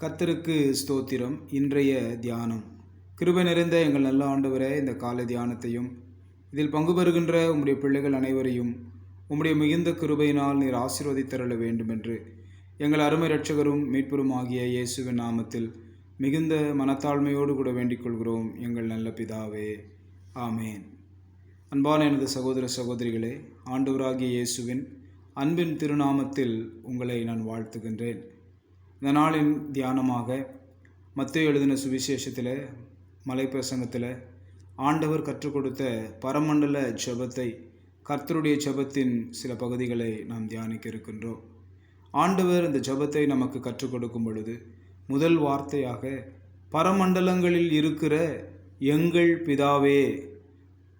கத்தருக்கு ஸ்தோத்திரம். இன்றைய தியானம். கிருபை நிறைந்த எங்கள் நல்ல ஆண்டவரே இந்த காலை தியானத்தையும் இதில் பங்கு பெறுகின்ற உம்முடைய பிள்ளைகள் அனைவரையும் உம்முடைய மிகுந்த கிருபையினால் நீர் ஆசீர்வதித்தருள வேண்டும் என்று எங்கள் அருமை ரட்சகரும் மீட்பெரும் ஆகிய இயேசுவின் நாமத்தில் மிகுந்த மனத்தாழ்மையோடு கூட வேண்டிக் கொள்கிறோம் எங்கள் நல்ல பிதாவே. ஆமேன். அன்பான எனது சகோதர சகோதரிகளே ஆண்டவராகிய இயேசுவின் அன்பின் திருநாமத்தில் உங்களை நான் வாழ்த்துகின்றேன். இந்த நாளின் தியானமாக மத்திய எழுதின சுவிசேஷத்தில் மலைப்பிரசங்கத்தில் ஆண்டவர் கற்றுக் கொடுத்த பரமண்டல ஜபத்தை கர்த்தருடைய ஜெபத்தின் சில பகுதிகளை நாம் தியானிக்க இருக்கின்றோம். ஆண்டவர் இந்த ஜெபத்தை நமக்கு கற்றுக் கொடுக்கும் பொழுது முதல் வார்த்தையாக பரமண்டலங்களில் இருக்கிற எங்கள் பிதாவே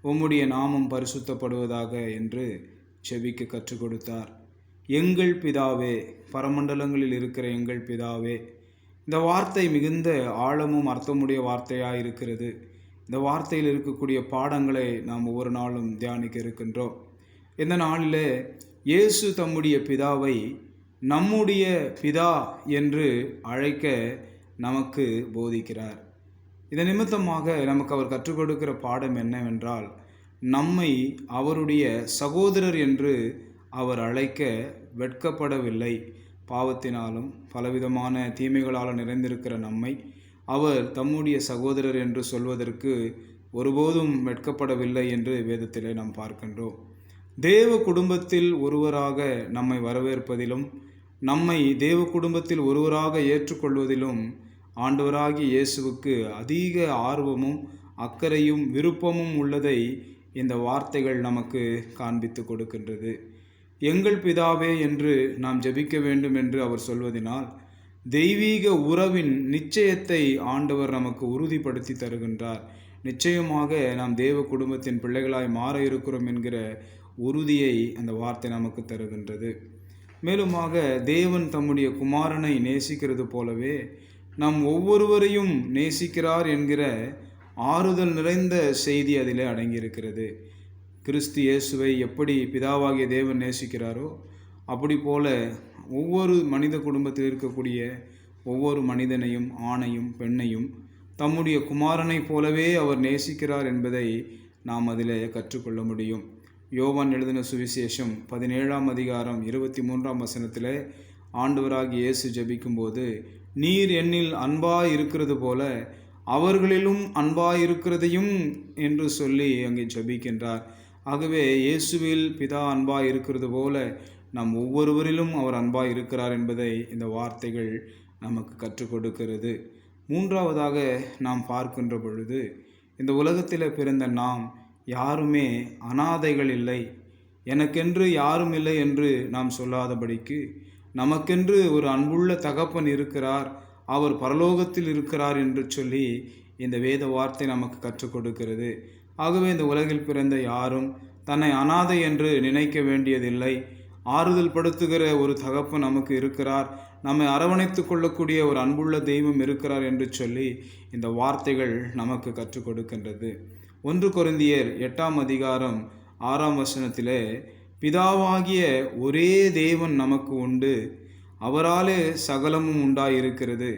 உம்முடைய நாமம் பரிசுத்தப்படுவதாக என்று செவிக்கு கற்றுக் கொடுத்தார். எங்கள் பிதாவே பரமண்டலங்களில் இருக்கிற எங்கள் பிதாவே. இந்த வார்த்தை மிகுந்த ஆழமும் அர்த்தமுடைய வார்த்தையாக இருக்கிறது இந்த வார்த்தையில் இருக்கக்கூடிய பாடங்களை நாம் ஒவ்வொரு நாளும் தியானிக்க இருக்கின்றோம். இந்த நாளில் இயேசு தம்முடைய பிதாவை நம்முடைய பிதா என்று அழைக்க நமக்கு போதிக்கிறார். இதன் நிமித்தமாக நமக்கு அவர் கற்றுக் கொடுக்கிற பாடம் என்னவென்றால் நம்மை அவருடைய சகோதரர் என்று அவர் அழைக்க வெட்கப்படவில்லை. பாவத்தினாலும் பலவிதமான தீமைகளால் நிறைந்திருக்கிற நம்மை அவர் தம்முடைய சகோதரர் என்று சொல்வதற்கு ஒருபோதும் வெட்கப்படவில்லை என்று வேதத்திலே நாம் பார்க்கின்றோம். தேவ குடும்பத்தில் ஒருவராக நம்மை வரவேற்பதிலும் நம்மை தேவ குடும்பத்தில் ஒருவராக ஏற்றுக்கொள்வதிலும் ஆண்டவராகி இயேசுவுக்கு அதிக ஆர்வமும் அக்கறையும் விருப்பமும் உள்ளதை இந்த வார்த்தைகள் நமக்கு காண்பித்து கொடுக்கின்றது. எங்கள் பிதாவே என்று நாம் ஜெபிக்க வேண்டும் என்று அவர் சொல்வதனால் தெய்வீக உறவின் நிச்சயத்தை ஆண்டவர் நமக்கு உறுதிப்படுத்தி தருகின்றார். நிச்சயமாக நாம் தேவ குடும்பத்தின் பிள்ளைகளாய் மாற இருக்கிறோம் என்கிற உறுதியை அந்த வார்த்தை நமக்கு தருகின்றது. மேலுமாக தேவன் தம்முடைய குமாரனை நேசிக்கிறது போலவே நம் ஒவ்வொருவரையும் நேசிக்கிறார் என்கிற ஆறுதல் நிறைந்த செய்தி அதிலே அடங்கியிருக்கிறது. கிறிஸ்து இயேசுவை எப்படி பிதாவாகிய தேவன் நேசிக்கிறாரோ அப்படி போல ஒவ்வொரு மனித குடும்பத்தில் இருக்கக்கூடிய ஒவ்வொரு மனிதனையும் ஆணையும் பெண்ணையும் தம்முடைய குமாரனைப் போலவே அவர் நேசிக்கிறார் என்பதை நாம் அதில் கற்றுக்கொள்ள முடியும். யோவான் எழுதின சுவிசேஷம் பதினேழாம் அதிகாரம் இருபத்தி மூன்றாம் வசனத்தில் ஆண்டவராகி இயேசு ஜபிக்கும்போது நீர் என்னில் அன்பாய் இருக்கிறது போல அவர்களிலும் அன்பாய் இருக்கிறதையும் என்று சொல்லி அங்கே ஜபிக்கின்றார். ஆகவே இயேசுவில் பிதா அன்பாய் இருக்கிறது போல நம் ஒவ்வொருவரிலும் அவர் அன்பாய் இருக்கிறார் என்பதை இந்த வார்த்தைகள் நமக்கு கற்றுக் கொடுக்கிறது. மூன்றாவதாக நாம் பார்க்கின்ற பொழுது இந்த உலகத்தில் பிறந்த நாம் யாருமே அனாதைகள் இல்லை. எனக்கென்று யாரும் இல்லை என்று நாம் சொல்லாதபடிக்கு நமக்கென்று ஒரு அன்புள்ள தகப்பன் இருக்கிறார் அவர் பரலோகத்தில் இருக்கிறார் என்று சொல்லி இந்த வேத வார்த்தை நமக்கு கற்றுக் கொடுக்கிறது. ஆகவே இந்த உலகில் பிறந்த யாரும் தன்னை அனாதை என்று நினைக்க வேண்டியதில்லை. ஆறுதல் படுத்துகிற ஒரு தகப்பன் நமக்கு இருக்கிறார். நம்மை அரவணைத்து கொள்ளக்கூடிய ஒரு அன்புள்ள தெய்வம் இருக்கிறார் என்று சொல்லி இந்த வார்த்தைகள் நமக்கு கற்றுக் கொடுக்கின்றது. ஒன்று குறைந்தியர் எட்டாம் அதிகாரம் ஆறாம் வசனத்திலே பிதாவாகிய ஒரே தேவன் நமக்கு உண்டு. அவராலே சகலமும் உண்டாயிருக்கிறது.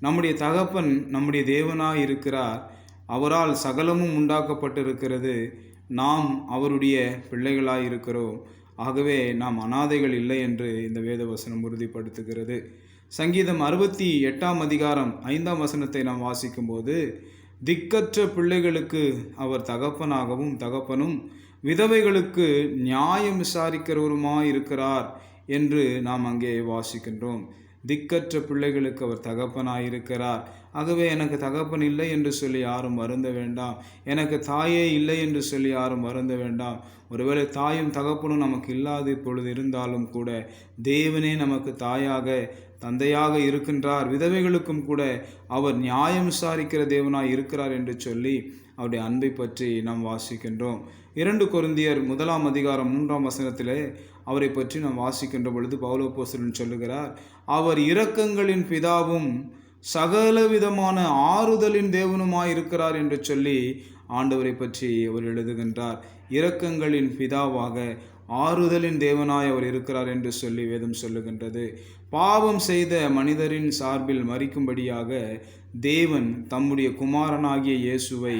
நம்முடைய தகப்பன் நம்முடைய தேவனாய் இருக்கிறார் அவரால் சகலமும் உண்டாக்கப்பட்டிருக்கிறது. நாம் அவருடைய பிள்ளைகளாயிருக்கிறோம். ஆகவே நாம் அனாதைகள் இல்லை என்று இந்த வேத வசனம் உறுதிப்படுத்துகிறது. சங்கீதம் அறுபத்தி எட்டாம் அதிகாரம் ஐந்தாம் வசனத்தை நாம் வாசிக்கும்போது திக்கற்ற பிள்ளைகளுக்கு அவர் தகப்பனாகவும் தகப்பனும் விதவைகளுக்கு நியாயம் விசாரிக்கிறவருமாய் இருக்கிறார் என்று நாம் அங்கே வாசிக்கின்றோம். திக்கற்ற பிள்ளைகளுக்கு அவர் தகப்பனாயிருக்கிறார். ஆகவே எனக்கு தகப்பன் இல்லை என்று சொல்லி யாரும் வருந்த வேண்டாம். எனக்கு தாயே இல்லை என்று சொல்லி யாரும் வருந்த வேண்டாம். ஒருவேளை தாயும் தகப்பனும் நமக்கு இல்லாத இப்பொழுது இருந்தாலும் கூட தேவனே நமக்கு தாயாக தந்தையாக இருக்கின்றார். விதவைகளுக்கும் கூட அவர் நியாயம் விசாரிக்கிற தேவனாய் இருக்கிறார் என்று சொல்லி அவருடைய அன்பை பற்றி நாம் வாசிக்கின்றோம். இரண்டு கொருந்தியர் முதலாம் அதிகாரம் மூன்றாம் வசனத்திலே அவரை பற்றி நாம் வாசிக்கின்ற பொழுது பௌலோபோசரன் சொல்லுகிறார் அவர் இரக்கங்களின் பிதாவும் சகல விதமான ஆறுதலின் தேவனுமாய் இருக்கிறார் என்று சொல்லி ஆண்டவரை பற்றி அவர் எழுதுகின்றார். இரக்கங்களின் பிதாவாக ஆறுதலின் தேவனாய் அவர் இருக்கிறார் என்று சொல்லி வேதம் சொல்லுகின்றது. பாவம் செய்த மனிதரின் சார்பில் மறிக்கும்படியாக தேவன் தம்முடைய குமாரனாகிய இயேசுவை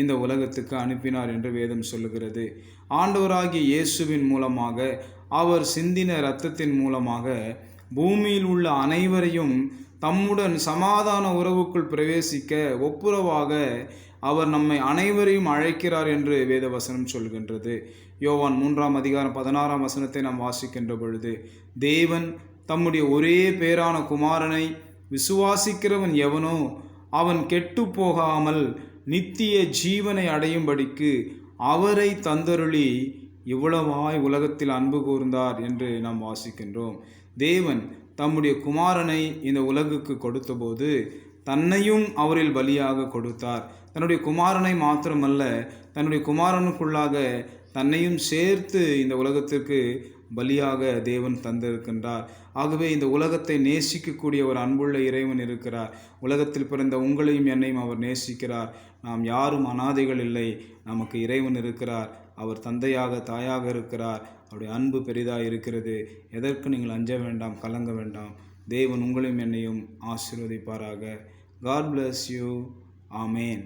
இந்த உலகத்துக்கு அனுப்பினார் என்று வேதம் சொல்லுகிறது. ஆண்டவராகிய இயேசுவின் மூலமாக அவர் சிந்தின இரத்தத்தின் மூலமாக பூமியில் உள்ள அனைவரையும் தம்முடன் சமாதான உறவுக்குள் பிரவேசிக்க ஒப்புரவாக அவர் நம்மை அனைவரையும் அழைக்கிறார் என்று வேதவசனம் சொல்கின்றது. யோவான் மூன்றாம் அதிகாரம் பதினாறாம் வசனத்தை நாம் வாசிக்கின்ற பொழுது தேவன் தம்முடைய ஒரே பேரான குமாரனை விசுவாசிக்கிறவன் எவனோ அவன் கெட்டு போகாமல் நித்திய ஜீவனை அடையும்படிக்கு அவரை தந்தருளி இவ்வளவாய் உலகத்தில் அன்பு கூர்ந்தார் என்று நாம் வாசிக்கின்றோம். தேவன் தம்முடைய குமாரனை இந்த உலகுக்கு கொடுத்தபோது தன்னையும் அவரில் பலியாக கொடுத்தார். தன்னுடைய குமாரனை மாத்திரமல்ல தன்னுடைய குமாரனுக்குள்ளாக தன்னையும் சேர்த்து இந்த உலகத்திற்கு பலியாக தேவன் தந்திருக்கின்றார். ஆகவே இந்த உலகத்தை நேசிக்கக்கூடிய ஒரு அன்புள்ள இறைவன் இருக்கிறார். உலகத்தில் பிறந்த உங்களையும் என்னையும் அவர் நேசிக்கிறார். நாம் யாரும் அனாதைகள் இல்லை நமக்கு இறைவன் இருக்கிறார். அவர் தந்தையாக தாயாக இருக்கிறார். அவருடைய அன்பு பெரிதாக இருக்கிறது. எதற்கு நீங்கள் அஞ்ச வேண்டாம் கலங்க வேண்டாம்? தேவன் உங்களையும் என்னையும் ஆசீர்வதிப்பாராக. God bless you amen